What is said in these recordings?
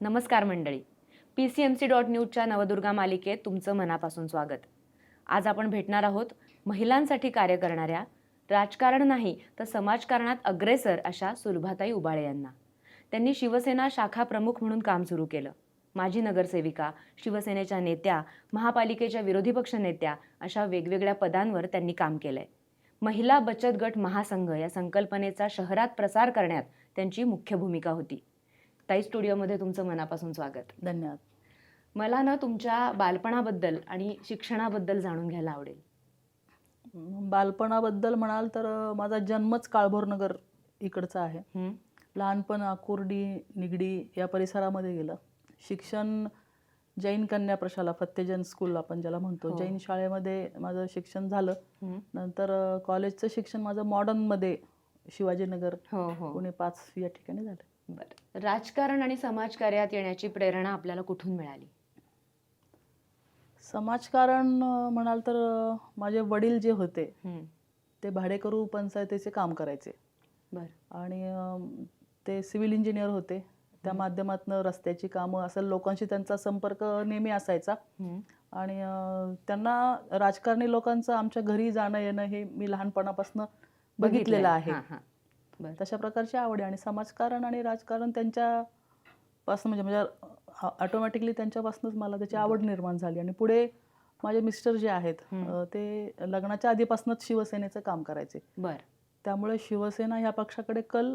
नमस्कार मंडळी. P C M C dot न्यूजच्या नवदुर्गा मालिकेत तुमचं मनापासून स्वागत. आज आपण भेटणार आहोत महिलांसाठी कार्य करणाऱ्या राजकारण नाही तर समाजकारणात अग्रेसर अशा सुलभाताई उबाळे यांना. त्यांनी शिवसेना शाखा प्रमुख म्हणून काम सुरू केलं. माजी नगरसेविका शिवसेनेच्या नेत्या महापालिकेच्या विरोधी पक्ष नेत्या अशा वेगवेगळ्या पदांवर त्यांनी काम केलंय. महिला बचत गट महासंघ या संकल्पनेचा शहरात प्रसार करण्यात त्यांची मुख्य भूमिका होती. ताई स्टुडिओमध्ये तुमचं मनापासून स्वागत. धन्यवाद. मला ना तुमच्या बालपणाबद्दल आणि शिक्षणाबद्दल जाणून घ्यायला आवडेल. बालपणाबद्दल म्हणाल तर माझा जन्मच काळभोरनगर इकडचा आहे. हं? लहानपण आकुर्डी निगडी या परिसरामध्ये गेलं. शिक्षण जैन कन्या प्रशाला फत्तेजन स्कूल आपण ज्याला म्हणतो हो. जैन शाळेमध्ये माझं शिक्षण झालं? नंतर कॉलेजचं शिक्षण माझं मॉडर्नमध्ये शिवाजीनगर हो हो. पुणे पाच या ठिकाणी झालं. बरं. राजकारण आणि समाजकार्यात येण्याची प्रेरणा आपल्याला कुठून मिळाली? समाजकारण म्हणाल तर माझे वडील जे होते. ते भाडेकरू पंचायतीचे काम करायचे. बरं. आणि ते सिव्हिल इंजिनियर होते. त्या माध्यमातून रस्त्याची कामं असं लोकांशी त्यांचा संपर्क नेहमी असायचा. आणि त्यांना राजकारणी लोकांचं आमच्या घरी जाणं येणं हे मी लहानपणापासून बघितलेलं आहे. बरं तशा प्रकारची आवड आहे. आणि समाजकारण आणि राजकारण त्यांच्यापासून म्हणजे म्हणजे ऑटोमॅटिकली त्यांच्यापासूनच मला त्याची आवड निर्माण झाली. आणि पुढे माझे मिस्टर जे आहेत ते लग्नाच्या आधीपासूनच शिवसेनेचं काम करायचे. बरं. त्यामुळे शिवसेना ह्या पक्षाकडे कल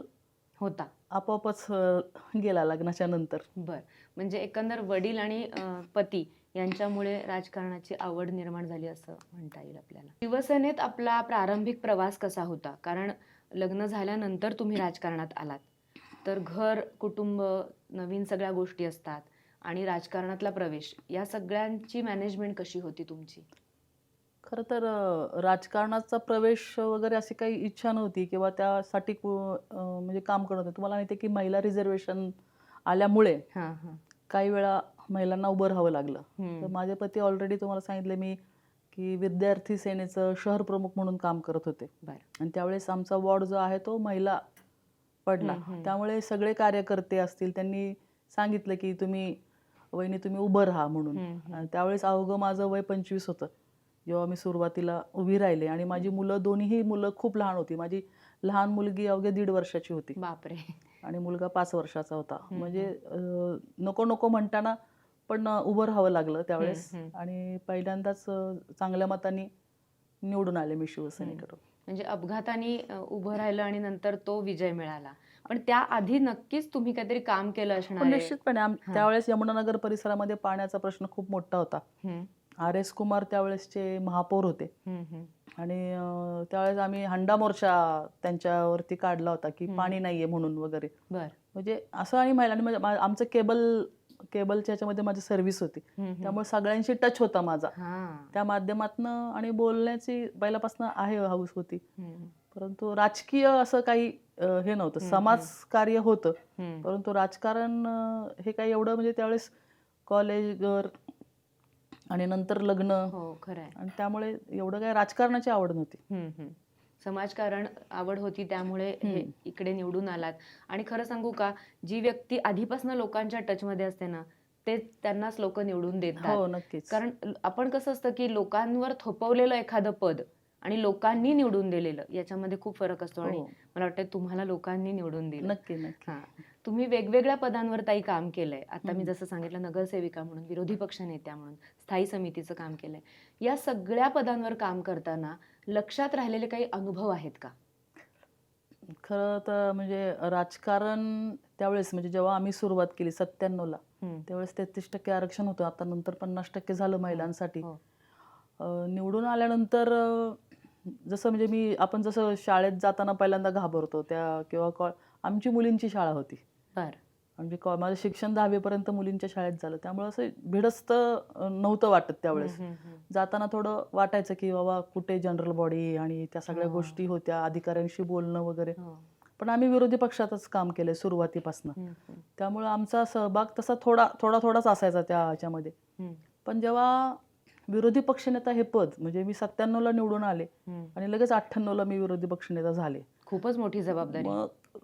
होता. आपोआपच गेला लग्नाच्या नंतर. बर. म्हणजे एकंदर वडील आणि पती यांच्यामुळे राजकारणाची आवड निर्माण झाली असं म्हणता येईल आपल्याला. शिवसेनेत आपला प्रारंभिक प्रवास कसा होता? कारण लग्न झाल्यानंतर तुम्ही राजकारणात आलात. तर घर कुटुंब नवीन सगळ्या गोष्टी असतात आणि राजकारणातला प्रवेश या सगळ्यांची मॅनेजमेंट कशी होती तुमची? खरं तर राजकारणाचा प्रवेश वगैरे अशी काही इच्छा नव्हती किंवा त्यासाठी म्हणजे काम करत होते. तुम्हाला माहिती आहे की महिला रिझर्वेशन आल्यामुळे काही वेळा महिलांना उभं राहावं लागलं. तर माझे पती ऑलरेडी तुम्हाला सांगितले मी की विद्यार्थी सेनेचं शहर प्रमुख म्हणून काम करत होते आणि त्यावेळेस आमचा वॉर्ड जो आहे तो महिला पडला. त्यामुळे सगळे कार्यकर्ते असतील त्यांनी सांगितलं की तुम्ही वहिनी तुम्ही उभं राहा म्हणून. त्यावेळेस अवघं माझं वय पंचवीस होतं. जेव्हा मी सुरुवातीला उभी राहिले आणि माझी मुलं दोन्हीही मुलं खूप लहान होती. माझी लहान मुलगी अवघ्या दीड वर्षाची होती. बापरे. आणि मुलगा पाच वर्षाचा होता. म्हणजे नको नको म्हणताना पण उभं राहावं लागलं त्यावेळेस. आणि पहिल्यांदाच चांगल्या मताने निवडून आले मी शिवसेनेकडून म्हणजे अपघाताने उभं राहिलं आणि नंतर तो विजय मिळाला पण त्याआधी नक्कीच तुम्ही काहीतरी काम केलं असणार आहे. निश्चितपणे हां. त्यावेळेस यमुनानगर परिसरामध्ये पाण्याचा प्रश्न खूप मोठा होता आर एस कुमार त्यावेळेसचे महापौर होते. आणि त्यावेळेस आम्ही हंडा मोर्चा त्यांच्यावरती काढला होता की. पाणी नाहीये म्हणून वगैरे म्हणजे असं आणि महिलांनी म्हणजे आमचं केबल केबलच्या ह्याच्यामध्ये माझी सर्व्हिस होती. त्यामुळे सगळ्यांशी टच होता माझा. त्या माध्यमातनं आणि बोलण्याची पहिल्यापासून आहे हाऊस होती. परंतु राजकीय असं काही हे नव्हतं. हम्म, समाजकार्य होतं. परंतु राजकारण हे काही एवढं म्हणजे त्यावेळेस कॉलेज घर आणि नंतर लग्न हो आणि त्यामुळे एवढं काही राजकारणाची आवड नव्हती. समाजकारण आवड होती त्यामुळे हे. इकडे निवडून आलात. आणि खरं सांगू का जी व्यक्ती आधीपासून लोकांच्या टच मध्ये असते ना ते त्यांनाच लोक निवडून देतात. हो नक्कीच. कारण आपण कसं असतं की लोकांवर थोपवलेलं एखादं पद आणि लोकांनी निवडून दिलेलं याच्यामध्ये खूप फरक असतो. आणि हो, मला वाटतं तुम्हाला लोकांनी निवडून दिलं. नक्की नक्की. तुम्ही वेगवेगळ्या पदांवर ताई काम केलंय. आता मी. जसं सांगितलं नगरसेविका म्हणून विरोधी पक्ष नेत्या म्हणून स्थायी समितीचं काम केलंय. या सगळ्या पदांवर काम करताना लक्षात राहिलेले काही अनुभव आहेत का? खरं तर म्हणजे राजकारण त्यावेळेस म्हणजे जेव्हा आम्ही सुरुवात केली सत्त्याण्णवला. त्यावेळेस तेहतीस टक्के आरक्षण होतं. आता नंतर पन्नास टक्के झालं महिलांसाठी. हो. निवडून आल्यानंतर जसं म्हणजे मी आपण जसं शाळेत जाताना पहिल्यांदा घाबरतो त्या किंवा कॉ आमची मुलींची शाळा होती. बर. म्हणजे कॉ माझं शिक्षण दहावीपर्यंत मुलींच्या शाळेत झालं. त्यामुळे असं भिडस्त नव्हतं वाटत त्यावेळेस. जाताना थोडं वाटायचं की बाबा कुठे जनरल बॉडी आणि त्या सगळ्या. गोष्टी होत्या अधिकाऱ्यांशी बोलणं वगैरे. हो. पण आम्ही विरोधी पक्षातच काम केलंय सुरुवातीपासून. त्यामुळे आमचा सहभाग तसा थोडा थोडा थोडाच असायचा त्या ह्याच्यामध्ये. पण जेव्हा विरोधी पक्षनेता हे पद म्हणजे मी सत्त्याण्णवला निवडून आले. आणि लगेच अठ्ठ्याण्णवला मी विरोधी पक्षनेता झाले. खूपच मोठी जबाबदारी.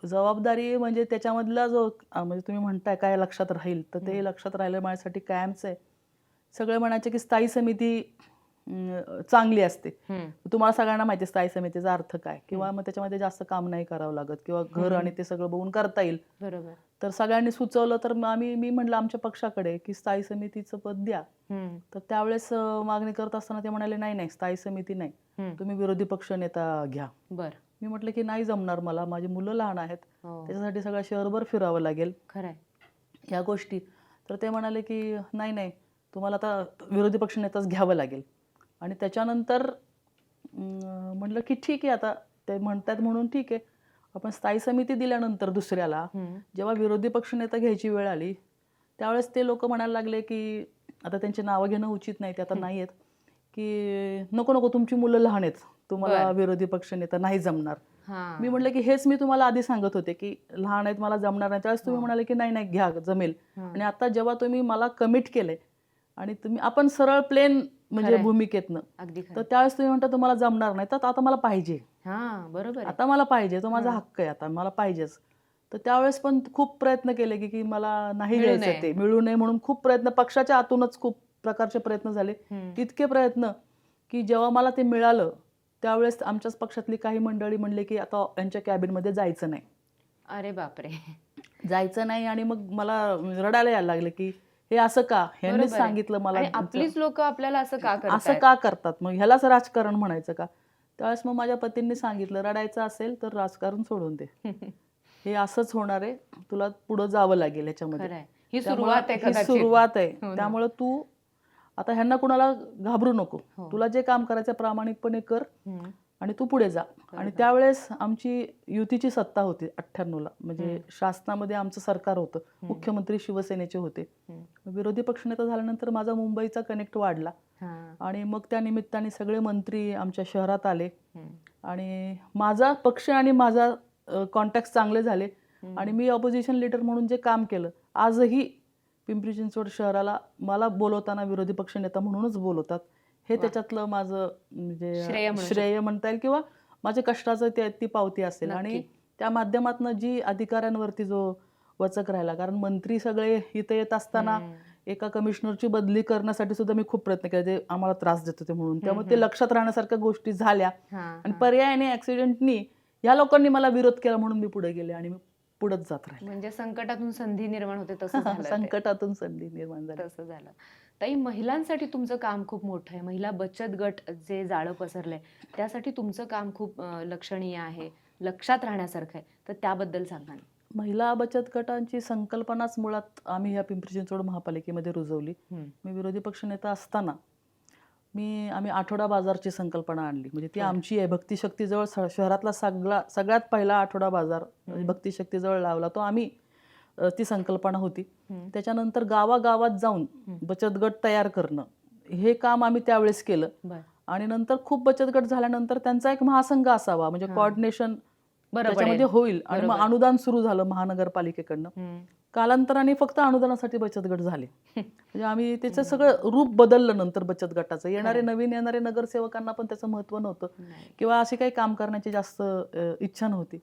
जबाबदारी म्हणजे त्याच्यामधला जो म्हणजे तुम्ही म्हणताय काय लक्षात राहील तर ते. लक्षात राहिलं माझ्यासाठी कायमचं आहे सगळे म्हणायचे की स्थायी समिती चांगली असते. तुम्हाला सगळ्यांना माहिती स्थायी समितीचा अर्थ काय किंवा मग त्याच्यामध्ये जास्त काम नाही करावं लागत किंवा घर. आणि ते सगळं बघून करता येईल बरोबर तर सगळ्यांनी सुचवलं तर आम्ही मी म्हणलं आमच्या पक्षाकडे की स्थायी समितीचं पद द्या. तर त्यावेळेस मागणी करत असताना ते म्हणाले नाही नाही स्थायी समिती नाही. तुम्ही विरोधी पक्ष नेता घ्या बर मी म्हटलं की नाही जमणार मला माझी मुलं लहान आहेत. हो. त्याच्यासाठी सगळं शहरभर फिरावं लागेल. खरंय. ह्या गोष्टी. तर ते म्हणाले की नाही नाही तुम्हाला आता विरोधी पक्ष नेताच घ्यावं लागेल. आणि त्याच्यानंतर अं, म्हणलं की ठीक आहे आता ते म्हणतात म्हणून ठीक आहे. आपण स्थायी समिती दिल्यानंतर दुसऱ्याला. जेव्हा विरोधी पक्ष नेता घ्यायची वेळ आली त्यावेळेस ते लोक म्हणायला लागले की आता त्यांची नावं घेणं उचित नाही ते आता. नाही आहेत की नको नको तुमची मुलं लहान आहेत. तुम्हाला. विरोधी पक्ष नेता नाही जमणार मी म्हटलं की हेच मी तुम्हाला आधी सांगत होते की लहान आहेत मला जमणार नाही त्यावेळेस तुम्ही. म्हणाले की नाही नाही घ्या जमेल. आणि आता जेव्हा तुम्ही मला कमिट केलंय आणि तुम्ही आपण सरळ प्लेन म्हणजे. भूमिकेतनं तर त्यावेळेस तुम्ही म्हणता तुम्हाला जमणार नाही तर आता मला पाहिजे बरोबर. आता मला पाहिजे तो माझा. हक्क आहे आता मला पाहिजेच तर त्यावेळेस पण खूप प्रयत्न केले की की मला नाही नये. ते मिळू नये म्हणून खूप प्रयत्न पक्षाच्या आतूनच खूप प्रकारचे प्रयत्न झाले. इतके प्रयत्न की जेव्हा मला ते मिळालं त्यावेळेस आमच्याच पक्षातली काही मंडळी म्हणले की आता यांच्या कॅबिनमध्ये जायचं नाही. अरे बापरे. जायचं नाही आणि मग मला रडायला यायला लागले की हे असं का? ह्यांनीच. सांगितलं मला आपलीच लोक आपल्याला असं का असं करतात का करतात? मग ह्यालाच राजकारण म्हणायचं का? त्यावेळेस मग माझ्या पतींनी सांगितलं रडायचं असेल तर राजकारण सोडून दे. हे असंच होणार आहे. तुला पुढं जावं लागेल ह्याच्यामध्ये. खरंय ही सुरुवात आहे ही. त्यामुळे तू आता ह्यांना कुणाला घाबरू नको हो. तुला जे काम करायचं प्रामाणिकपणे कर. आणि तू पुढे जा आणि. त्यावेळेस आमची युतीची सत्ता होती अठ्ठ्याण्णवला म्हणजे. शासनामध्ये आमचं सरकार होतं. मुख्यमंत्री शिवसेनेचे होते. विरोधी पक्षनेता झाल्यानंतर माझा मुंबईचा कनेक्ट वाढला. आणि मग त्या निमित्ताने सगळे मंत्री आमच्या शहरात आले. आणि माझा पक्ष आणि माझा कॉन्टॅक्ट चांगले झाले. आणि मी ऑपोजिशन लीडर म्हणून जे काम केलं आजही पिंपरी चिंचवड शहराला मला बोलवताना विरोधी पक्ष नेता म्हणूनच बोलवतात हे. त्याच्यातलं माझं म्हणजे श्रेय म्हणू श्रेय म्हणता येईल किंवा माझ्या कष्टाचं ते ती पावती असेल. आणि त्या माध्यमातून जी अधिकाऱ्यांवरती जो वचक राहिला कारण मंत्री सगळे इथे येत असताना. एका कमिशनरची बदली करण्यासाठी सुद्धा मी खूप प्रयत्न केले ते आम्हाला त्रास देत होते म्हणून त्यामुळे ते. लक्षात राहण्यासारख्या गोष्टी झाल्या आणि. पर्यायाने ऍक्सिडेंटनी या लोकांनी मला विरोध केला म्हणून मी पुढे गेले आणि मी पुढेच जात राहिले म्हणजे संकटातून संधी निर्माण होते तसं झालं ते. संकटातून संधी निर्माण झाली तसं झालं ताई महिलांसाठी तुमचं काम खूप मोठं आहे महिला बचत गट जे जाळं पसरलंय त्यासाठी तुमचं काम खूप अं, लक्षणीय आहे लक्षात राहण्यासारखं आहे तर त्याबद्दल सांगा ना. महिला बचत गटांची संकल्पनाच मुळात आम्ही ह्या पिंपरी चिंचवड महापालिकेमध्ये रुजवली हम्म. मी विरोधी पक्षनेता असताना मी आम्ही आठवडा बाजारची संकल्पना आणली म्हणजे ती. आमची आहे भक्तिशक्तीजवळ शहरातला सगळा सगळ्यात पहिला आठवडा बाजार म्हणजे. भक्तिशक्तीजवळ लावला तो आम्ही ती संकल्पना होती. त्याच्यानंतर गावागावात जाऊन. बचत गट तयार करणं हे काम आम्ही त्यावेळेस केलं. आणि नंतर खूप बचत गट झाल्यानंतर त्यांचा एक महासंघ असावा म्हणजे. कोऑर्डिनेशन बरं त्याच्यामध्ये. होईल आणि मग. अनुदान सुरू झालं महानगरपालिकेकडनं. कालांतराने फक्त अनुदानासाठी बचत गट झाले. म्हणजे आम्ही त्याचं सगळं रूप बदललं नंतर बचत गटाचं. येणारे. नवीन येणारे नगरसेवकांना पण त्याचं महत्त्व नव्हतं. किंवा असे काही काम करण्याची जास्त इच्छा नव्हती.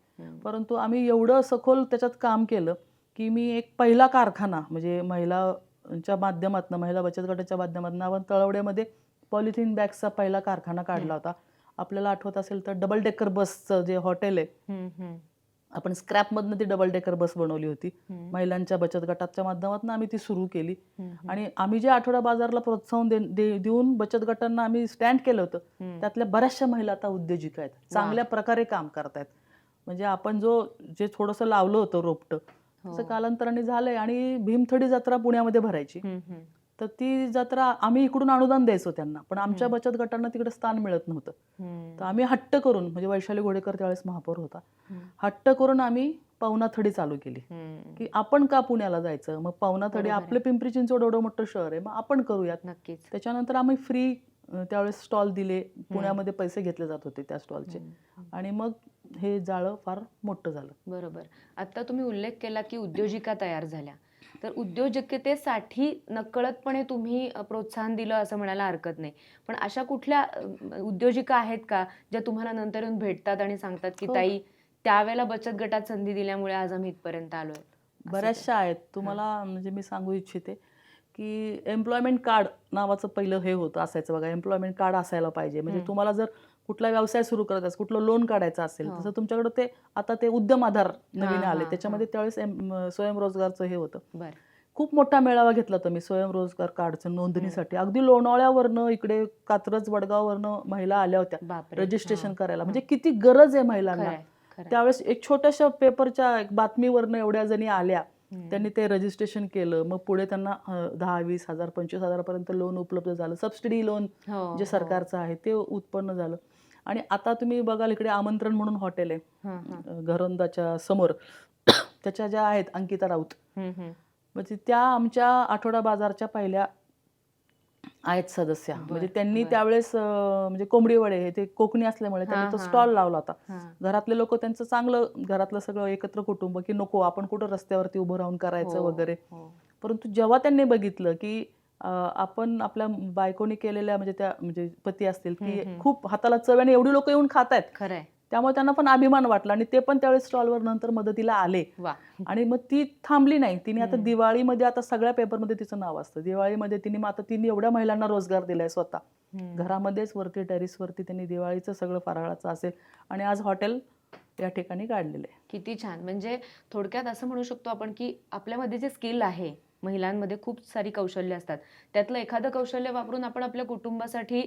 परंतु आम्ही एवढं सखोल त्याच्यात काम केलं की मी एक पहिला कारखाना म्हणजे महिलांच्या माध्यमातून महिला बचत गटाच्या माध्यमातून आपण तळवड्यामध्ये पॉलिथिन बॅगचा पहिला कारखाना काढला होता. आपल्याला आठवत असेल तर डबल डेकर बसचं जे हॉटेल आहे. आपण स्क्रॅपमधनं ती डबल डेकर बस बनवली होती. महिलांच्या बचत गटाच्या माध्यमातून आम्ही ती सुरू केली. आणि आम्ही जे आठवडा बाजारला प्रोत्साहन देऊन बचत गटांना आम्ही स्टँड केलं होतं. त्यातल्या बऱ्याचशा महिला आता उद्योजिका आहेत. चांगल्या प्रकारे काम करतायत. म्हणजे आपण जो जे थोडंसं लावलं होतं रोपटं तसं हो. कालांतराने झालंय आणि भीमथडी जत्रा पुण्यामध्ये भरायची. तर ती जत्रा आम्ही इकडून अनुदान द्यायचो त्यांना पण आमच्या. बचत गटांना तिकडे स्थान मिळत नव्हतं. तर आम्ही हट्ट करून म्हणजे वैशाली घोडेकर त्यावेळेस महापौर होता. हट्ट करून आम्ही पवनाथडी चालू केली. की आपण का पुण्याला जायचं मग पवनाथडी. आपलं पिंपरी चिंचवड एवढं मोठं शहर आहे मग आपण करूयात नक्कीच त्याच्यानंतर आम्ही फ्री त्यावेळेस स्टॉल दिले पुण्यामध्ये पैसे घेतले जात होते त्या स्टॉलचे. आणि मग हे जाळं फार मोठं झालं बरोबर आता तुम्ही उल्लेख केला की उद्योजिका तयार झाल्या तर उद्योजकतेसाठी नकळतपणे तुम्ही प्रोत्साहन दिलं असं म्हणायला हरकत नाही. पण अशा कुठल्या उद्योजिका आहेत का ज्या तुम्हाला नंतर येऊन भेटतात आणि सांगतात की हो. ताई त्यावेळेला बचत गटात संधी दिल्यामुळे आज आम्ही इथपर्यंत आलोय. बऱ्याचशा आहेत. तुम्हाला म्हणजे मी सांगू इच्छिते की एम्प्लॉयमेंट कार्ड नावाचं पहिलं हे होतं असायचं बघा. एम्प्लॉयमेंट कार्ड असायला पाहिजे. म्हणजे. तुम्हाला जर कुठला व्यवसाय सुरू करत असेल कुठलं लोन काढायचं असेल हो. तसं तुमच्याकडे ते आता ते उद्यम आधार नवीन आले त्याच्यामध्ये त्यावेळेस स्वयंरोजगारचं हे होतं. खूप मोठा मेळावा घेतला होता मी स्वयंरोजगार कार्डचं नोंदणीसाठी. अगदी लोणावळ्यावरनं इकडे कात्रज वडगाववरनं महिला आल्या होत्या रजिस्ट्रेशन. करायला. म्हणजे किती गरज आहे महिलांना. त्यावेळेस एक छोट्याशा पेपरच्या एक बातमीवरनं एवढ्या जणी आल्या. त्यांनी ते रजिस्ट्रेशन केलं. मग पुढे त्यांना दहा वीस हजार पंचवीस हजारापर्यंत लोन उपलब्ध झालं. सबसिडी लोन हो, जे हो. सरकारचं आहे ते उत्पन्न झालं. आणि आता तुम्ही बघाल इकडे आमंत्रण म्हणून हॉटेल आहे घरंदाच्या समोर त्याच्या ज्या आहेत अंकिता राऊत. म्हणजे त्या आमच्या आठवडा बाजारच्या पहिल्या आहेत सदस्या म्हणजे त्यांनी. त्यावेळेस म्हणजे कोंबडी वडे हे ते कोकणी असल्यामुळे त्यांनी तो. स्टॉल लावला होता. घरातले लोक त्यांचं चांगलं घरातलं सगळं एकत्र कुटुंब की नको आपण कुठं रस्त्यावरती उभं राहून करायचं हो, वगैरे हो. परंतु जेव्हा त्यांनी बघितलं की आपण आपल्या बायकोनी केलेल्या म्हणजे त्या म्हणजे पती असतील की. खूप हाताला चव आणि एवढी लोक येऊन खात आहेत खरंय. त्यामुळे त्यांना पण अभिमान वाटला आणि ते पण त्यावेळेस स्टॉलवर नंतर मदतीला आले. वा. आणि मग ती थांबली नाही. तिने आता. दिवाळीमध्ये आता सगळ्या पेपरमध्ये तिचं नाव असतं. दिवाळीमध्ये तिने मग आता तिने एवढ्या महिलांना रोजगार दिलाय स्वतः. घरामध्येच वरती टेरिसवरती त्यांनी दिवाळीचं सगळं फराळाचं असेल आणि आज हॉटेल या ठिकाणी काढलेलं किती छान. म्हणजे थोडक्यात असं म्हणू शकतो आपण की आपल्यामध्ये जे स्किल आहे महिलांमध्ये खूप सारी कौशल्य असतात. त्यातलं एखादं कौशल्य वापरून आपण आपल्या कुटुंबासाठी.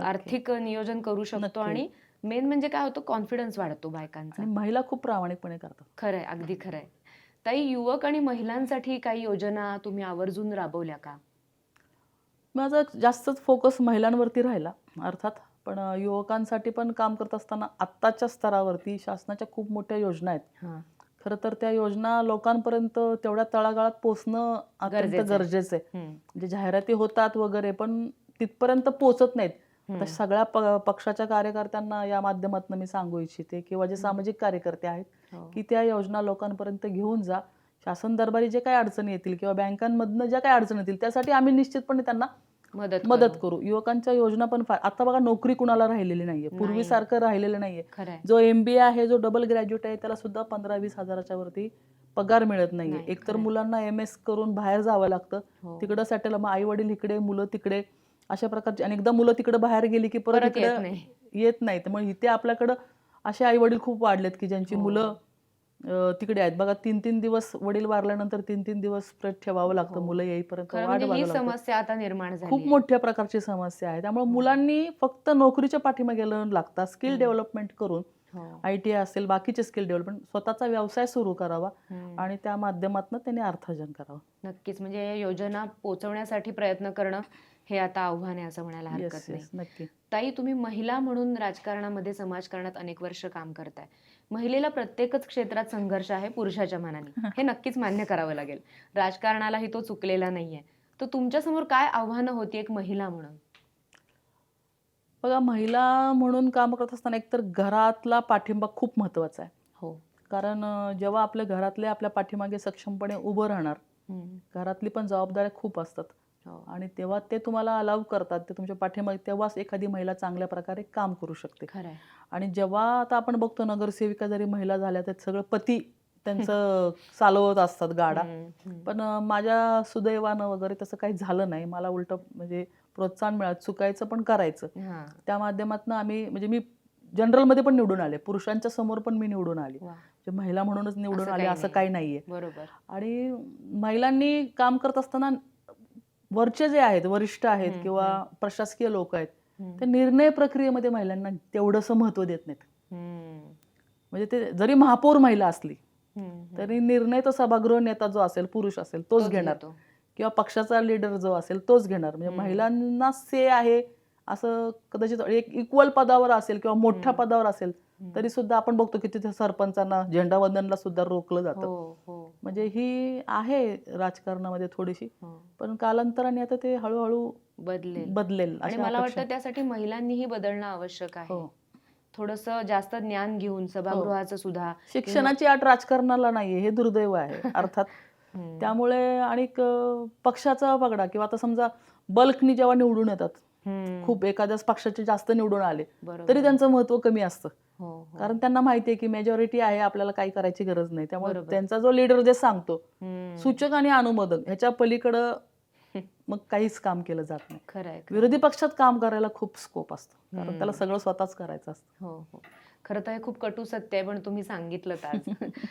आर्थिक नियोजन करू शकतो. आणि मेन म्हणजे काय होतं कॉन्फिडन्स वाढतो बायकांचा. आणि महिला खूप प्रामाणिकपणे करतात. खरंय अगदी खरंय. ताई युवक आणि महिलांसाठी काही योजना तुम्ही आवर्जून राबवल्या का? माझा जास्तच फोकस महिलांवरती राहिला अर्थात. पण युवकांसाठी पण काम करत असताना आत्ताच्या स्तरावरती शासनाच्या खूप मोठ्या योजना आहेत. खरं तर त्या योजना लोकांपर्यंत तेवढ्या तळागाळात पोहोचणं अत्यंत गरजेचं आहे. म्हणजे जाहिराती होतात वगैरे पण तिथपर्यंत पोहोचत नाहीत. आता सगळ्या पक्षाच्या कार्यकर्त्यांना या माध्यमातून मी सांगू इच्छिते किंवा जे सामाजिक कार्यकर्ते आहेत हो. की त्या योजना लोकांपर्यंत घेऊन जा शासन दरबारी जे काही अडचणी येतील किंवा बँकांमधनं ज्या काही अडचणी येतील त्यासाठी आम्ही निश्चितपणे त्यांना मदत मदत करू. युवकांच्या योजना पण फार आता बघा नोकरी कुणाला राहिलेली नाहीये नाही. पूर्वीसारखं राहिलेलं नाहीये जो एम बी आहे जो डबल ग्रॅज्युएट आहे त्याला सुद्धा पंधरा वीस हजाराच्या वरती पगार मिळत नाहीये नाही, एकतर. मुलांना एम एस करून बाहेर जावं लागतं हो. तिकडं सेटल मग आई वडील इकडे मुलं तिकडे अशा प्रकारचे आणि एकदा मुलं तिकडे बाहेर गेली की परत इकडे नाही येत नाही त्यामुळे इथे आपल्याकडं असे आई वडील खूप वाढलेत की ज्यांची हो. मुलं तिकडे आहेत बघा तीन तीन दिवस वडील वारल्यानंतर तीन तीन दिवस प्रेत ठेवावं लागतं हो. मुलं येईपर्यंत वाट म्हणजे ही समस्या आता निर्माण झाली खूप. मोठ्या प्रकारची समस्या आहे त्यामुळे मुलांनी फक्त नोकरीच्या पाठीमागे न लागता स्किल. डेव्हलपमेंट करून हो. आय टी आय असेल बाकीचे स्किल डेव्हलपमेंट स्वतःचा व्यवसाय सुरू करावा. आणि त्या माध्यमातून त्यांनी अर्थार्जन करावं नक्कीच म्हणजे योजना पोहोचवण्यासाठी प्रयत्न करणं हे आता आव्हान आहे असं म्हणायला हरकत नाही नक्की ताई तुम्ही महिला म्हणून राजकारणामध्ये समाजकारणात अनेक वर्ष काम करताय महिलेला प्रत्येकच क्षेत्रात संघर्ष आहे पुरुषाच्या मानाने. हे. नक्कीच मान्य करावं लागेल. राजकारणालाही तो चुकलेला नाहीये. तर तुमच्यासमोर काय आव्हानं होती एक महिला म्हणून? बघा महिला म्हणून काम करत असताना एकतर घरातला पाठिंबा खूप महत्त्वाचा आहे. हो. कारण जेव्हा आपल्या घरातले आपल्या पाठीमागे सक्षमपणे उभं राहणार घरातली पण जबाबदाऱ्या खूप असतात. हो. आणि तेव्हा ते तुम्हाला अलाव करतात ते तुमच्या पाठीमागे तेव्हाच एखादी महिला चांगल्या प्रकारे काम करू शकते. आणि जेव्हा आता आपण बघतो नगरसेविका जरी महिला झाल्या तर सगळं पती त्यांचं चालवत असतात गाडा. पण माझ्या सुदैवानं वगैरे तसं काही झालं नाही. मला उलट म्हणजे प्रोत्साहन मिळालं चुकायचं पण करायचं. त्या माध्यमातून आम्ही म्हणजे मी जनरलमध्ये पण निवडून आले. पुरुषांच्या समोर पण मी निवडून आली. म्हणजे महिला म्हणूनच निवडून आले असं. काही नाहीये. बरोबर. आणि महिलांनी काम करत असताना वरचे जे आहेत वरिष्ठ आहेत किंवा. प्रशासकीय लोक आहेत. ते निर्णय प्रक्रियेमध्ये महिलांना तेवढंसं महत्त्व देत नाहीत. म्हणजे ते जरी महापौर महिला असली. तरी निर्णय तो सभागृह नेता जो असेल पुरुष असेल तोच घेणार. किंवा पक्षाचा लीडर जो असेल तोच घेणार म्हणजे. महिलांना से आहे असं कदाचित एक इक्वल पदावर असेल किंवा मोठ्या. पदावर असेल. तरी सुद्धा आपण बघतो की तिथे सरपंचांना झेंडावंदनला सुद्धा रोखलं जातं. हो हो. म्हणजे ही आहे राजकारणामध्ये थोडीशी हो. पण कालांतराने आता ते हळूहळू बदलेल. बदलेल आणि मला वाटतं त्यासाठी महिलांनीही बदलणं आवश्यक आहे. थोडस जास्त ज्ञान घेऊन सभागृहाचं सुद्धा. शिक्षणाची आट राजकारणाला नाहीये हे दुर्दैव आहे अर्थात. त्यामुळे आणि पक्षाचा पगडा किंवा आता समजा बल्कनी जेव्हा निवडून येतात. खूप एखाद्याच पक्षाचे जास्त निवडून आले तरी त्यांचं महत्त्व कमी असतं. हो, हो. कारण त्यांना माहिती आहे की मेजॉरिटी आहे आपल्याला काही करायची गरज नाही. त्यामुळे. त्यांचा जो लीडर जे सांगतो. सूचक आणि अनुमोदन ह्याच्या पलीकडं मग काहीच काम केलं जात नाही. खरंय खरंय. विरोधी पक्षात काम करायला खूप स्कोप असतो. कारण. त्याला सगळं स्वतःच करायचं असतं. हो हो. खरं तर हे खूप कटू सत्य आहे पण तुम्ही सांगितलं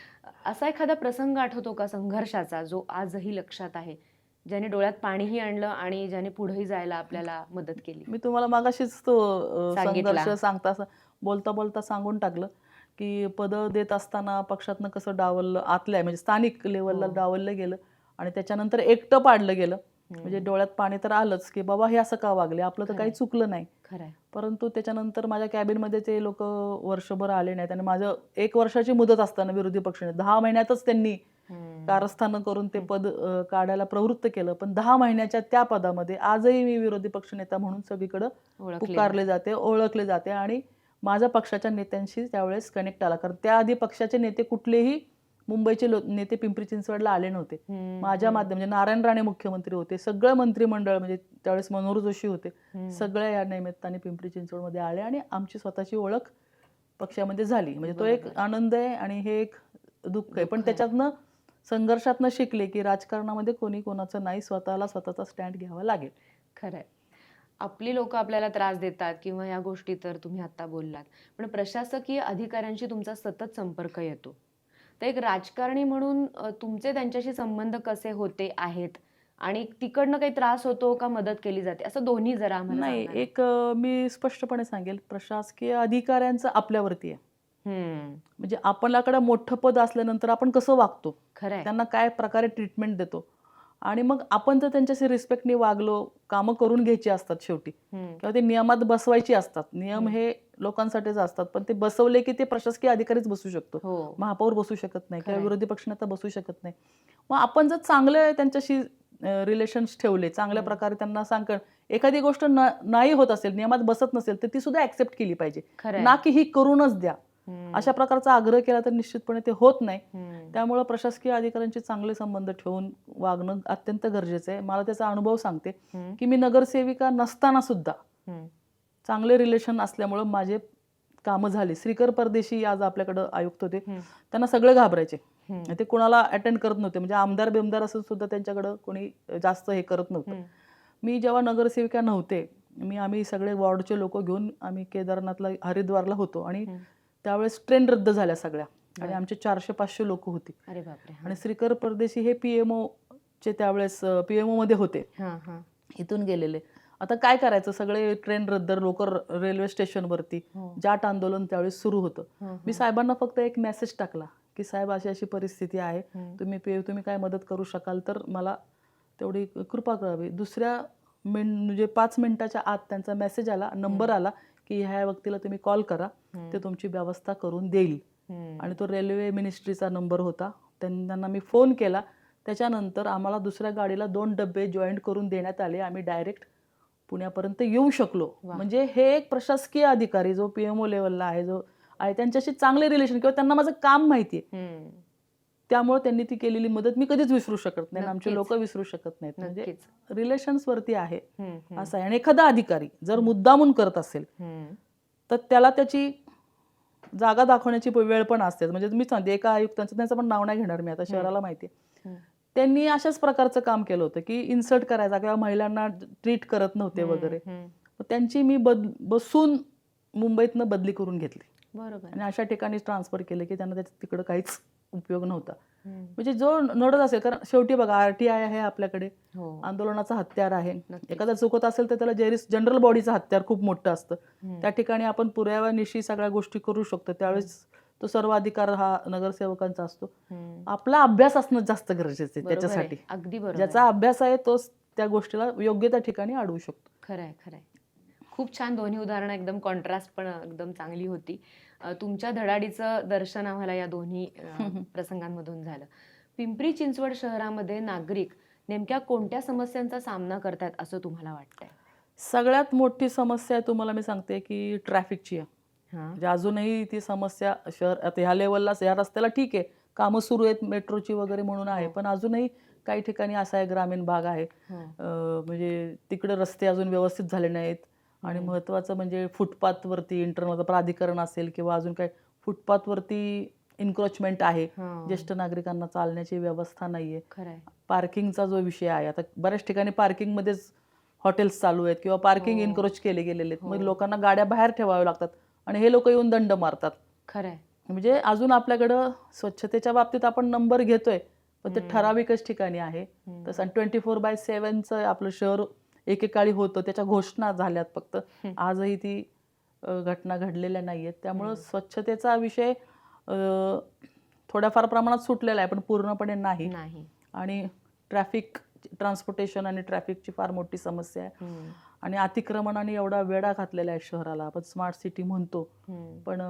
असा एखादा प्रसंग आठवतो का संघर्षाचा जो आजही लक्षात आहे? ज्याने डोळ्यात पाणीही आणलं आणि ज्याने पुढेही जायला आपल्याला मदत केली मी तुम्हाला मागाशीच तो. संघर्ष सांगता बोलता बोलता सांगून टाकलं की पद देत असताना पक्षातनं कसं डावललं आतल्या म्हणजे स्थानिक लेवलला हो. डावललं गेलं आणि त्याच्यानंतर एकटं पाडलं गेलं. म्हणजे डोळ्यात पाणी तर आलंच की बाबा हे असं का वागले आपलं तर काही. चुकलं नाही परंतु त्याच्यानंतर माझ्या कॅबिनमध्ये ते लोक वर्षभर आले नाहीत आणि माझं एक वर्षाची मुदत असताना विरोधी पक्षाने दहा महिन्यातच त्यांनी. कारस्थानं करून ते. पद काढायला प्रवृत्त केलं पण दहा महिन्याच्या त्या पदामध्ये आजही मी विरोधी पक्षनेता म्हणून सगळीकडे पुकारले जाते ओळखले जाते आणि माझ्या पक्षाच्या नेत्यांशी त्यावेळेस कनेक्ट आला कारण त्याआधी पक्षाचे नेते कुठलेही मुंबईचे नेते पिंपरी चिंचवडला आले नव्हते माझ्या माध्यम म्हणजे नारायण राणे मुख्यमंत्री होते सगळं मंत्रिमंडळ म्हणजे त्यावेळेस मनोहर जोशी होते. सगळ्या या निमित्ताने पिंपरी चिंचवडमध्ये आले आणि आमची स्वतःची ओळख पक्षामध्ये झाली म्हणजे तो एक. आनंद आहे आणि हे एक दुःख आहे पण. त्याच्यातनं संघर्षातनं शिकले की राजकारणामध्ये कोणी कोणाचं नाही स्वतःला स्वतःचा स्टँड घ्यावा लागेल. खरंय. आपली लोक आपल्याला त्रास देतात किंवा या गोष्टी तर तुम्ही आता बोललात. पण प्रशासकीय अधिकाऱ्यांशी तुमचा सतत संपर्क येतो. तर एक राजकारणी म्हणून तुमचे त्यांच्याशी संबंध कसे होते आहेत? आणि तिकडनं काही त्रास होतो का मदत केली जाते? असं दोन्ही जरा नाही. एक मी स्पष्टपणे सांगेल. प्रशासकीय अधिकाऱ्यांचं आपल्यावरती आहे. म्हणजे आपल्याकडे मोठं पद असल्यानंतर आपण कसं वागतो? त्यांना काय प्रकारे ट्रीटमेंट देतो? आणि मग आपण जर त्यांच्याशी रिस्पेक्टने वागलो कामं करून घ्यायची असतात शेवटी किंवा ते नियमात बसवायची असतात नियम. हे लोकांसाठीच असतात पण ते बसवले की ते प्रशासकीय अधिकारीच बसू शकतो. हो. महापौर बसू शकत नाही किंवा. विरोधी पक्षनेता बसू शकत नाही. मग आपण जर चांगले त्यांच्याशी रिलेशन्स ठेवले चांगल्या. प्रकारे त्यांना सांग एखादी गोष्ट नाही होत असेल नियमात बसत नसेल तर ती सुद्धा ऍक्सेप्ट केली पाहिजे. ना की ही करूनच द्या. अशा प्रकारचा आग्रह केला तर निश्चितपणे ते होत नाही. त्यामुळं प्रशासकीय अधिकाऱ्यांचे चांगले संबंध ठेवून वागणं अत्यंत गरजेचं आहे. मला त्याचा अनुभव सांगते की मी नगरसेविका नसताना सुद्धा चांगले रिलेशन असल्यामुळं माझे कामं झाली. श्रीकर परदेशी आज आपल्याकडं आयुक्त होते. त्यांना सगळे घाबरायचे. ते कोणाला अटेंड करत नव्हते. म्हणजे आमदार बिमदार असून सुद्धा त्यांच्याकडं कोणी जास्त हे करत नव्हतं. मी जेव्हा नगरसेविका नव्हते मी आम्ही सगळे वॉर्डचे लोक घेऊन आम्ही केदारनाथला हरिद्वारला होतो. आणि. त्यावेळेस ट्रेन रद्द झाल्या सगळ्या. आणि. आमचे चारशे पाचशे लोक होती. अरे बापरे. आणि श्रीकर परदेशी हे पीएमओ चे त्यावेळेस पीएमओ मध्ये होते. हा हा. इथून गेलेले. आता काय करायचं? सगळे ट्रेन रद्द लोक रेल्वे स्टेशनवरती हो. जाट आंदोलन त्यावेळेस सुरू होतं. मी. साहेबांना फक्त एक मेसेज टाकला की साहेब अशी अशी परिस्थिती आहे. तुम्ही पे तुम्ही काय मदत करू शकाल तर मला तेवढी कृपा करावी. दुसऱ्या मिन म्हणजे पाच मिनिटाच्या आत त्यांचा मेसेज आला नंबर आला की ह्या व्यक्तीला तुम्ही कॉल करा. ते तुमची व्यवस्था करून देईल. आणि तो रेल्वे मिनिस्ट्रीचा नंबर होता त्यां- त्यांना मी फोन केला त्याच्यानंतर आम्हाला दुसऱ्या गाडीला दोन डबे जॉईंट करून देण्यात आले आम्ही डायरेक्ट पुण्यापर्यंत येऊ शकलो. म्हणजे हे एक प्रशासकीय अधिकारी जो पीएमओ लेवलला आहे जो आहे त्यांच्याशी चांगले रिलेशन किंवा त्यांना माझं काम माहिती आहे. त्यामुळे त्यांनी ती केलेली मदत मी कधीच विसरू शकत नाही आमचे. लोक विसरू शकत नाहीत. म्हणजे नक्कीच. रिलेशन्स वरती आहे असं आहे. आणि एखादा अधिकारी जर मुद्दामून करत असेल. तर त्याला त्याची जागा दाखवण्याची वेळ पण असते. म्हणजे मी सांगते एका आयुक्तांचं त्यांचं पण नाव नाही घेणार मी आता शहराला माहिती आहे. त्यांनी अशाच प्रकारचं काम केलं होतं की इन्सल्ट करायचा किंवा महिलांना ट्रीट करत नव्हते वगैरे. त्यांची मी बद बसून मुंबईतनं बदली करून घेतली. बरोबर. आणि अशा ठिकाणी ट्रान्सफर केले की त्यांना तिकडं काहीच उपयोग नव्हता. म्हणजे जो नडत असेल कारण शेवटी बघा आर टी आय आहे आपल्याकडे. हो. आंदोलनाचा हत्यार आहे. एखादा चुकत असेल तर त्याला जेरीस जनरल बॉडीचं हत्यार खूप मोठं असतं. त्या ठिकाणी आपण पुराव्यानिशी सगळ्या गोष्टी करू शकतो. त्यावेळेस तो सर्व अधिकार हा नगरसेवकांचा असतो. आपला अभ्यास असणं जास्त गरजेचं आहे. त्याच्यासाठी. अगदी बरोबर ज्याचा अभ्यास आहे तोच त्या गोष्टीला योग्य त्या ठिकाणी अडवू शकतो. खरंय खरंय. खूप छान दोन्ही उदाहरणं एकदम कॉन्ट्रास्ट पण एकदम चांगली होती. तुमच्या धडाडीचं दर्शन आम्हाला या दोन्ही प्रसंगांमधून झालं. पिंपरी चिंचवड शहरामध्ये नागरिक नेमक्या कोणत्या समस्यांचा सामना करतात असं तुम्हाला वाटतंय? सगळ्यात मोठी समस्या तुम्हाला मी सांगते की ट्रॅफिकची आहे. म्हणजे अजूनही ती समस्या शहर आता ह्या लेवलला या रस्त्याला ठीक आहे. कामं सुरू आहेत मेट्रोची वगैरे म्हणून आहे हो. पण अजूनही काही ठिकाणी असा आहे ग्रामीण भाग आहे. हो. म्हणजे तिकडे रस्ते अजून व्यवस्थित झाले नाहीत. आणि हम्म. महत्त्वाचं म्हणजे फुटपाथवरती इंटरनल प्राधिकरण असेल किंवा अजून काही फुटपाथवरती इन्क्रोचमेंट आहे हा. ज्येष्ठ नागरिकांना चालण्याची व्यवस्था नाहीये पार्किंगचा जो विषय आहे आता बऱ्याच ठिकाणी पार्किंगमध्येच हॉटेल्स चालू आहेत किंवा पार्किंग हो. इन्क्रोच केले गेलेले आहेत मग हो. लोकांना गाड्या बाहेर ठेवाव्या लागतात आणि हे लोक येऊन दंड मारतात खरंय म्हणजे अजून आपल्याकडं स्वच्छतेच्या बाबतीत आपण नंबर घेतोय पण ते. ठराविकच ठिकाणी आहे. तसं ट्वेंटी फोर बाय सेवनचं आपलं शहर एकेकाळी होतं त्याच्या घोषणा झाल्यात फक्त. आजही ती घटना घडलेल्या नाही आहेत त्यामुळं. स्वच्छतेचा विषय थोड्याफार प्रमाणात सुटलेला आहे पण पूर्णपणे नाही आणि ट्रॅफिक ट्रान्सपोर्टेशन आणि ट्रॅफिकची फार मोठी समस्या आहे. आणि अतिक्रमणाने एवढा वेढा घातलेला आहे शहराला आपण स्मार्ट सिटी म्हणतो. पण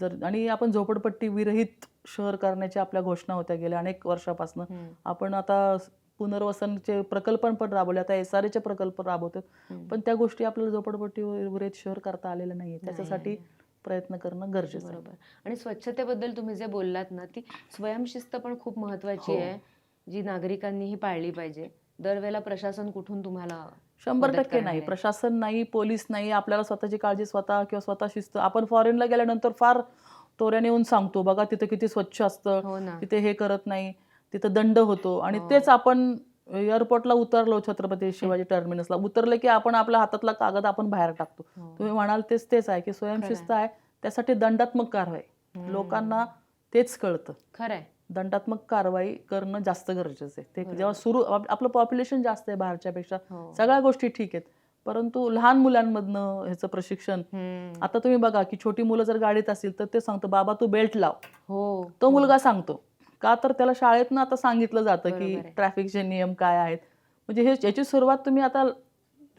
जर आणि आपण झोपडपट्टी विरहित शहर करण्याच्या आपल्या घोषणा होत्या गेल्या अनेक वर्षापासून. आपण आता पुनर्वसनचे प्रकल्प पण राबवले. आता एस आर एचे प्रकल्प राबवतो हम्म. पण त्या गोष्टी आपल्याला झोपडपट्टी विरहित शहर करता आलेल्या नाही त्याच्यासाठी. प्रयत्न करणं गरजेचं बरोबर. आणि स्वच्छतेबद्दल तुम्ही जे बोललात ना ती स्वयंशिस्त पण खूप महत्वाची हो. आहे जी नागरिकांनीही पाळली पाहिजे. दरवेळेला प्रशासन कुठून तुम्हाला शंभर टक्के नाही. प्रशासन नाही पोलीस नाही आपल्याला स्वतःची काळजी स्वतः किंवा स्वतः शिस्त. आपण फॉरेनला गेल्यानंतर फार तोऱ्याने येऊन सांगतो बघा तिथं किती स्वच्छ असतं हो तिथे हे करत नाही. तिथं दंड होतो आणि हो. तेच आपण एअरपोर्टला उतरलो छत्रपती शिवाजी टर्मिनसला उतरलं की आपण आपल्या हातातला कागद आपण बाहेर टाकतो हो. तुम्ही म्हणाल तेच तेच आहे की स्वयंशिस्त आहे त्यासाठी दंडात्मक कारवाई. लोकांना तेच कळतं खरंय दंडात्मक कारवाई करणं जास्त गरजेचं आहे ते. जेव्हा सुरू आप- आपलं पॉप्युलेशन जास्त आहे बाहेरच्या पेक्षा हो. सगळ्या गोष्टी ठीक आहेत परंतु लहान मुलांमधनं ह्याचं प्रशिक्षण. आता तुम्ही बघा की छोटी मुलं जर गाडीत असतील तर ते सांगतं बाबा तू बेल्ट लाव हो तो. मुलगा सांगतो का तर त्याला शाळेतनं आता सांगितलं जातं की. ट्रॅफिकचे नियम काय आहेत. म्हणजे हे याची सुरुवात तुम्ही आता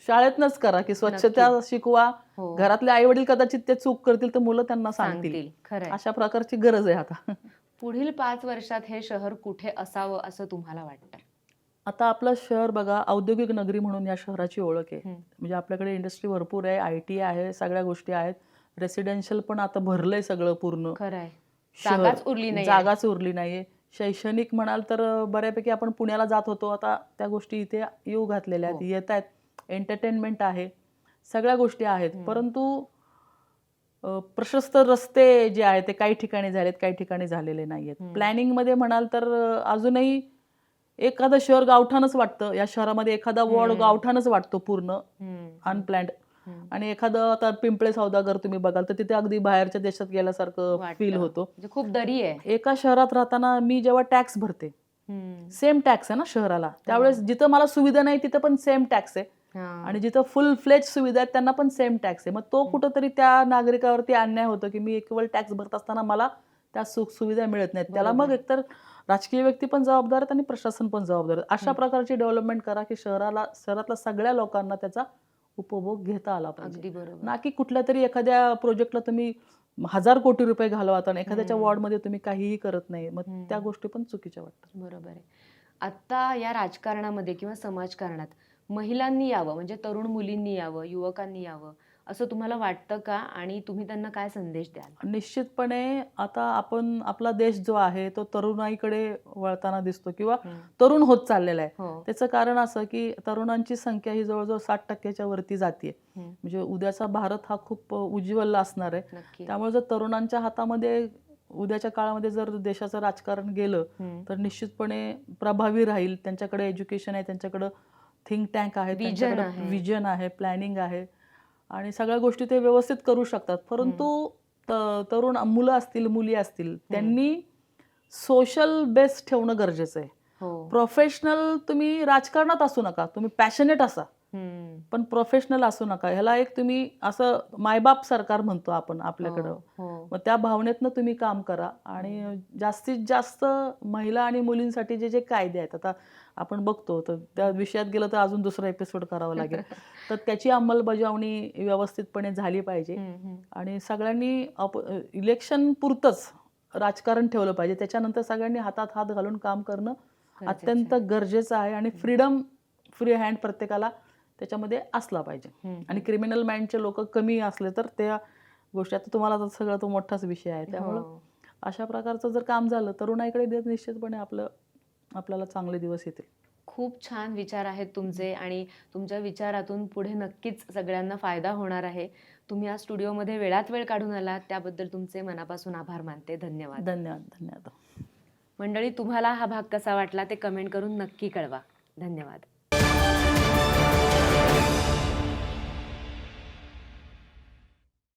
शाळेतनच करा की स्वच्छता शिकवा. हो. घरातले आई वडील कदाचित ते चूक करतील तर मुलं त्यांना सांगतील. अशा प्रकारची गरज आहे आता. पुढील पाच वर्षात हे शहर कुठे असावं असं तुम्हाला वाटतं? आता आपलं शहर बघा औद्योगिक नगरी म्हणून या शहराची ओळख आहे. म्हणजे आपल्याकडे इंडस्ट्री भरपूर आहे आय टी आहे सगळ्या गोष्टी आहेत. रेसिडेन्शियल पण आता भरलंय सगळं पूर्ण. जागाच उरली नाही जागाच उरली नाहीये शैक्षणिक म्हणाल तर बऱ्यापैकी आपण पुण्याला जात होतो आता त्या गोष्टी इथे येऊ घातलेल्या आहेत हो. येत आहेत एंटरटेनमेंट आहे सगळ्या गोष्टी आहेत. परंतु प्रशस्त रस्ते जे आहेत ते काही ठिकाणी झालेत काही ठिकाणी झालेले नाहीयेत. प्लॅनिंगमध्ये म्हणाल तर अजूनही एखादं शहर गावठानच वाटतं या शहरामध्ये एखादा वॉर्ड हम्म. गावठानच वाटतो पूर्ण. अनप्लॅन्ड. आणि एखादं आता पिंपळे सौदागर तुम्ही बघाल तर तिथे अगदी बाहेरच्या देशात गेल्यासारखं. फील होतो म्हणजे खूप दरी आहे एका शहरात राहताना मी जेव्हा टॅक्स भरते. सेम टॅक्स आहे ना शहराला त्यावेळेस जिथं मला सुविधा नाही तिथं पण सेम टॅक्स आहे. आणि जिथं फुल फ्लेज सुविधा आहेत त्यांना पण सेम टॅक्स आहे मग तो कुठंतरी त्या नागरिकावरती अन्याय होतो की मी इक्वल टॅक्स भरत असताना मला त्या सुख सुविधा मिळत नाहीत त्याला मग. एकतर राजकीय व्यक्ती पण जबाबदार आहेत आणि प्रशासन पण जबाबदार आहेत अशा. प्रकारची डेव्हलपमेंट करा की शहराला शहरातल्या सगळ्या लोकांना त्याचा उपभोग घेता आला पाहिजे ना की कुठल्या तरी एखाद्या प्रोजेक्टला तुम्ही हजार कोटी रुपये घालवत आणि एखाद्याच्या. वॉर्डमध्ये तुम्ही काहीही करत नाही मग. त्या गोष्टी पण चुकीच्या वाटतात बरोबर आहे आता या राजकारणामध्ये किंवा समाजकारणात महिलांनी यावं म्हणजे तरुण मुलींनी यावं युवकांनी यावं असं तुम्हाला वाटतं का? आणि तुम्ही त्यांना काय संदेश द्याल? निश्चितपणे आता आपण आपला देश जो आहे तो तरुणाईकडे वळताना दिसतो किंवा. तरुण होत चाललेला आहे. हो. त्याचं कारण असं की तरुणांची संख्या ही जवळजवळ साठ टक्क्याच्या वरती जाते हम्म. म्हणजे उद्याचा भारत हा खूप उज्ज्वल असणार आहे. नक्की. त्यामुळे जर तरुणांच्या हातामध्ये उद्याच्या काळामध्ये जर देशाचं राजकारण गेलं हम्म. तर निश्चितपणे प्रभावी राहील. त्यांच्याकडे एज्युकेशन आहे त्यांच्याकडं थिंक टँक आहे Vision त्यांच्याकडे आहे. विजन आहे प्लॅनिंग आहे. आणि सगळ्या गोष्टी ते व्यवस्थित करू शकतात. परंतु तरुण मुलं असतील मुली असतील त्यांनी सोशल बेस ठेवणं गरजेचं आहे. हो. प्रोफेशनल तुम्ही राजकारणात असू नका तुम्ही पॅशनेट असा. पण प्रोफेशनल असू नका. ह्याला एक तुम्ही असं मायबाप सरकार म्हणतो आपण आपल्याकडं. हो, हो. मग त्या भावनेतनं तुम्ही काम करा. आणि जास्तीत जास्त महिला आणि मुलींसाठी जे जे कायदे आहेत आता आपण बघतो तर त्या विषयात गेलं तर अजून दुसरा एपिसोड करावा लागेल. तर त्याची अंमलबजावणी व्यवस्थितपणे झाली पाहिजे. आणि सगळ्यांनी इलेक्शन पुरतंच राजकारण ठेवलं पाहिजे. त्याच्यानंतर सगळ्यांनी हातात हात घालून काम करणं अत्यंत. गरजेचं आहे. आणि फ्रीडम फ्री हँड प्रत्येकाला त्याच्यामध्ये असला पाहिजे. आणि क्रिमिनल माइंडचे लोक कमी असले तर त्या गोष्टी आता तुम्हाला सगळं तो मोठाच विषय आहे. त्यामुळं हो. अशा प्रकारचं जर काम झालं तरुणाईकडे निश्चितपणे आपलं आपल्याला चांगले दिवस येतील. खूप छान विचार आहेत तुमचे आणि तुमच्या विचारातून पुढे नक्कीच सगळ्यांना फायदा होणार आहे. तुम्ही आज स्टुडिओमध्ये वेळात वेळ काढून आलात त्याबद्दल तुमचे मनापासून आभार मानते. धन्यवाद. धन्यवाद धन्यवाद. मंडळी तुम्हाला हा भाग कसा वाटला ते कमेंट करून नक्की कळवा. धन्यवाद.